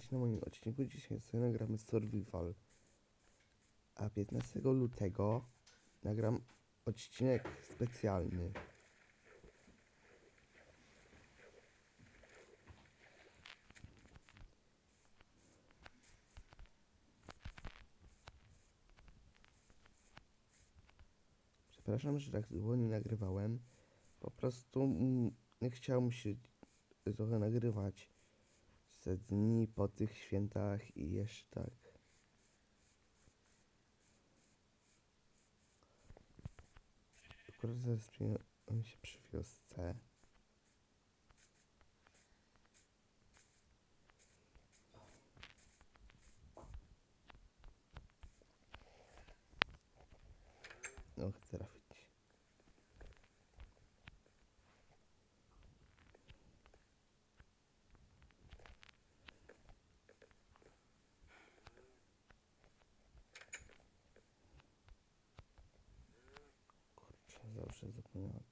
witajcie na moim odcinku. Dzisiaj sobie nagramy Survival. A 15 lutego nagram odcinek specjalny. Przepraszam, że tak długo nie nagrywałem. Po prostu mm, nie chciałem się trochę nagrywać ze dni po tych świętach i jeszcze tak. Akurat zaspiąłem się przy wiosce. No, chcę trafić. Zawsze zapomniałem.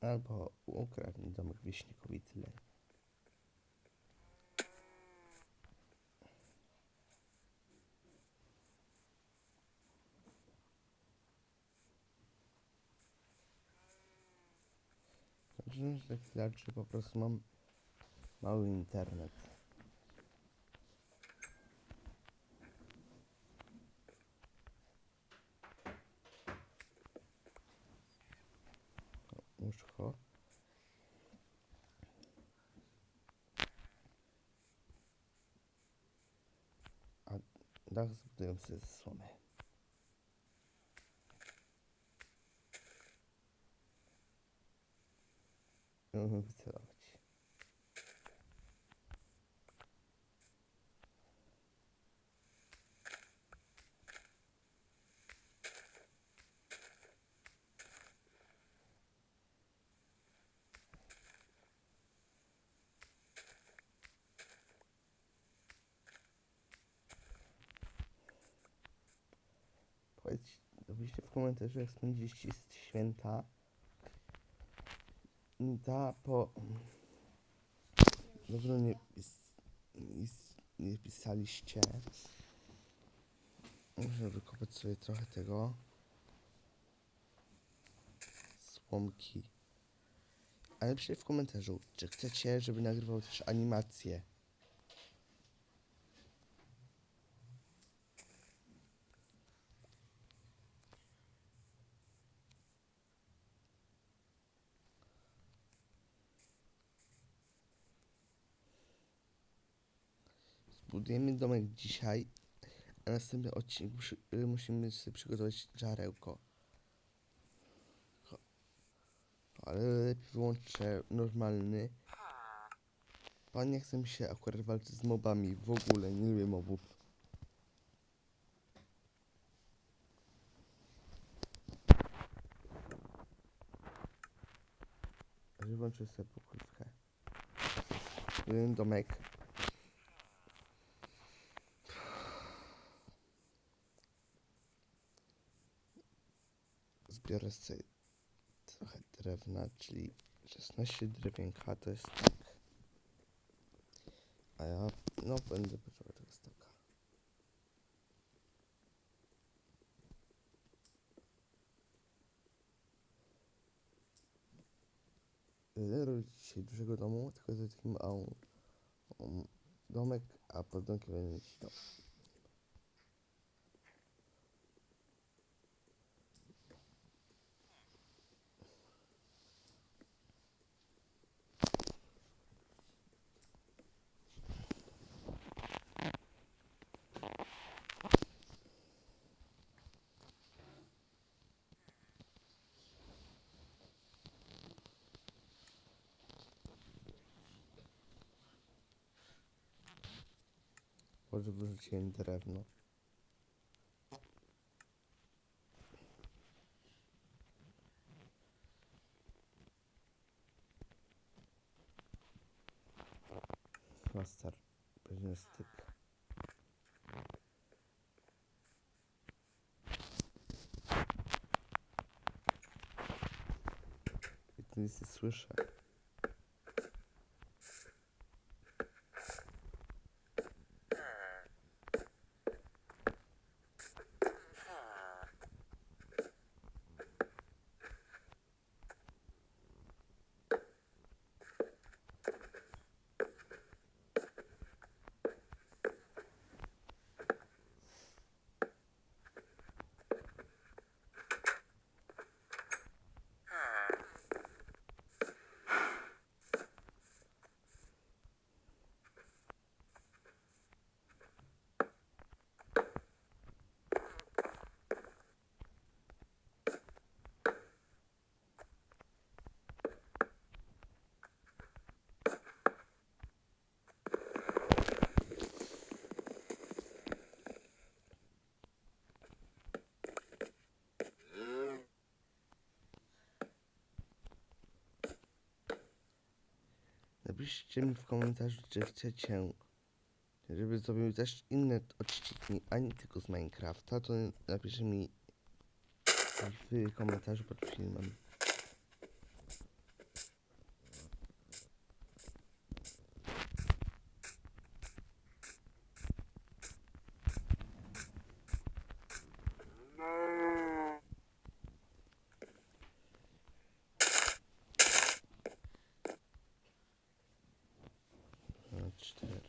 Albo ukradnę domek wieśnikowi tyle. Że tak widać, że po prostu mam mały internet. O, Łóżko. A dach zbuduję sobie ze słomy. Możemy wycelować. Powiedz, napiszcie w komentarzu, jak spędziliście święta. Da po. Dobrze, nie, nie, pisaliście. Muszę wykopać sobie trochę tego. Słomki. Ale napiszcie w komentarzu, czy chcecie, żeby nagrywał też animacje. Zbudujemy domek dzisiaj, a następny odcinek musi, y, musimy sobie przygotować żarełko. Ko- Ale lepiej wyłączę normalny. Pan nie chce mi się akurat walczyć z mobami. W ogóle nie lubię mobów. Wyłączę sobie pokojówkę. Jeden domek. Zbiorę sobie trochę drewna, czyli 16 drewienka to jest tak. A ja no będę potrzebował tego stoka. Nie robić dzisiaj dużego domu, tylko zrobić taki mały um, domek, a pod domkiem będę mieć dom. wyrzuciłem drewno. Master, będzie styk. Nic nie słyszę. Napiszcie mi w komentarzu, czy chcecie, żeby zrobił też inne odcinki, a nie tylko z Minecrafta, to napiszcie mi w komentarzu pod filmem. Na cztery.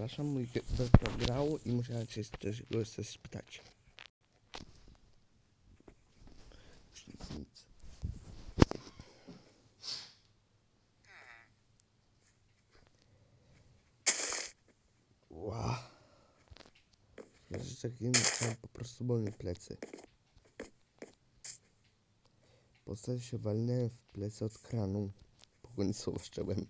Przepraszam, mój brat grał i musiałem się coś, go coś spytać. Nic. Ła. Że takim chciałem po prostu boli plecy. Postać się walnąłem w plecy od kranu. Pogoni słowo szczełem.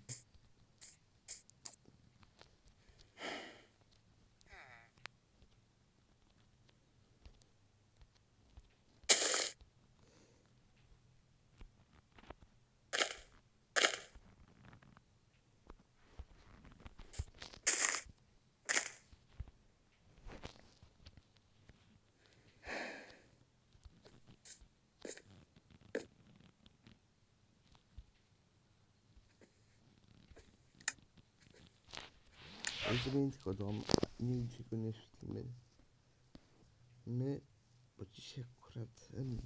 Ale zrobimy tylko dom, nigdzie go nie. My, bo dzisiaj akurat em,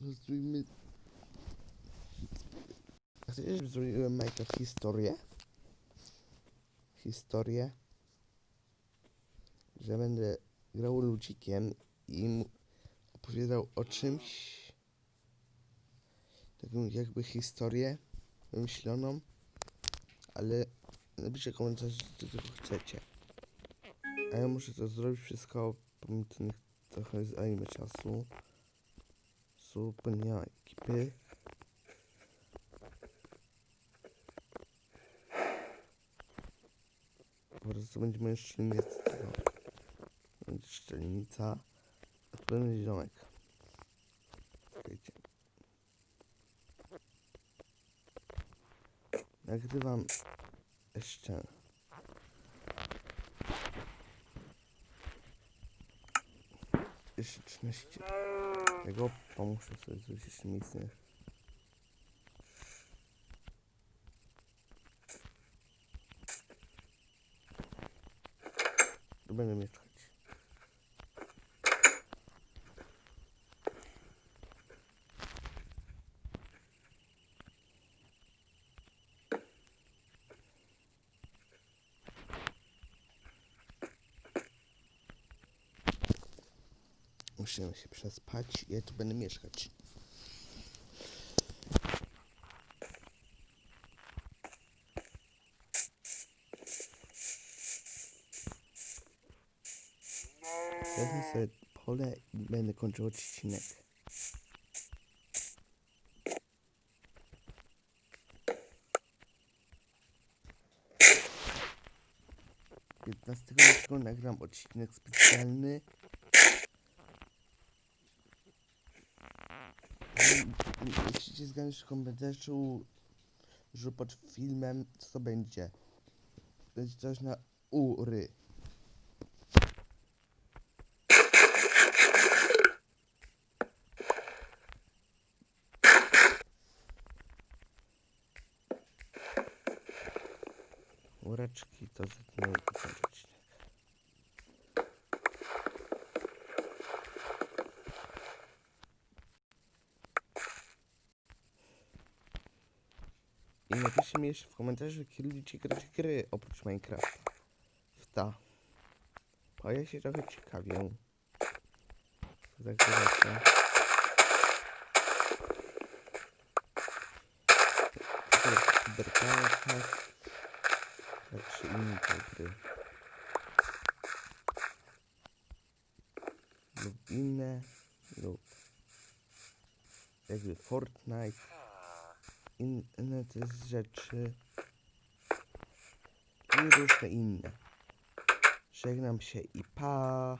zrobimy... Chcecie, żeby zrobiłem Minecraft historię? Historię? Że będę grał ludzikiem i opowiadał o czymś. Taką jakby historię wymyśloną, ale Napiszcie komentarz, czy tego chcecie. A ja muszę to zrobić wszystko, ten trochę zajmie czasu. Super, ekipy. Po prostu będzie moje szczelnictwo. Będzie szczelnica. A tu będzie ziomek. Czekajcie. Nagrywam jeszcze. Jeszcze 13. Tego pomuszę sobie zrobić jeszcze miejsce. Będę mieszkał. Musimy się przespać. Ja tu będę mieszkać. Wezmę sobie pole i będę kończył odcinek. Piętnastego lutego nagram odcinek specjalny. I- Musicie zgadnąć w komentarzu, że pod filmem co to będzie. Będzie coś na ury. Ureczki to zetnę i kończę odcinek. I napiszcie mi jeszcze w komentarzu, jakie lubicie grać gry oprócz Minecrafta. W ta. Bo ja się trochę ciekawię. Co tak. Cyberpunkach. Jak czy inne gry. Lub inne. Lub jakby Fortnite inne też rzeczy i różne inne. Żegnam się i pa.